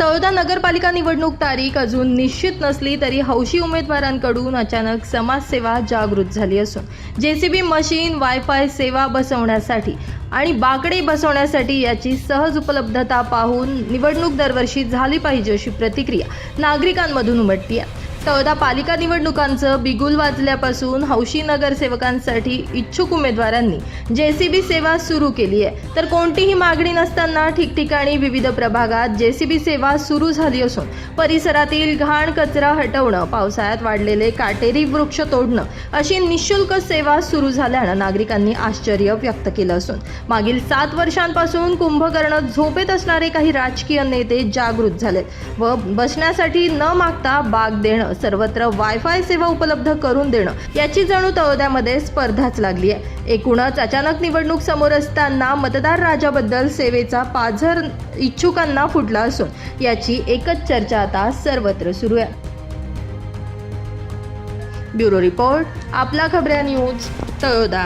तळोदा नगरपालिका निवडणूक तारीख अजून निश्चित नसली तरी हौशी उमेदवारांकडून अचानक समाजसेवा जागृत झाली असून जेसीबी मशीन वायफाय सेवा बसवण्यासाठी आणि बाकडे बसवण्यासाठी याची सहज उपलब्धता पाहून निवडणूक दरवर्षी झाली पाहिजे अशी प्रतिक्रिया नागरिकांमधून उमटती आहे. चौदा पालिका निवडणुकांचं बिगुल वाजल्यापासून हौशी नगरसेवकांसाठी इच्छुक उमेदवारांनी जेसीबी सेवा सुरू केली आहे. तर कोणतीही मागणी नसताना ठिकठिकाणी विविध प्रभागात जेसीबी सेवा सुरू झाली असून परिसरातील घाण कचरा हटवणं पावसाळ्यात वाढलेले काटेरी वृक्ष तोडणं अशी निशुल्क सेवा सुरू झाल्यानं नागरिकांनी आश्चर्य व्यक्त केलं असून मागील सात वर्षांपासून कुंभकर्ण झोपेत असणारे काही राजकीय नेते जागृत झालेत व बसण्यासाठी न मागता बाग देणं सर्वत्र वायफाय सेवा उपलब्ध करून देणं याची जणू तळोद्यामध्ये स्पर्धाच लागली आहे. एकूणच अचानक निवडणूक समोर असताना मतदार राजाबद्दल सेवेचा पाझर इच्छुकांना फुटला असून याची एकच चर्चा आता सर्वत्र सुरू आहे. ब्युरो रिपोर्ट आपला खबऱ्या न्यूज तळोदा.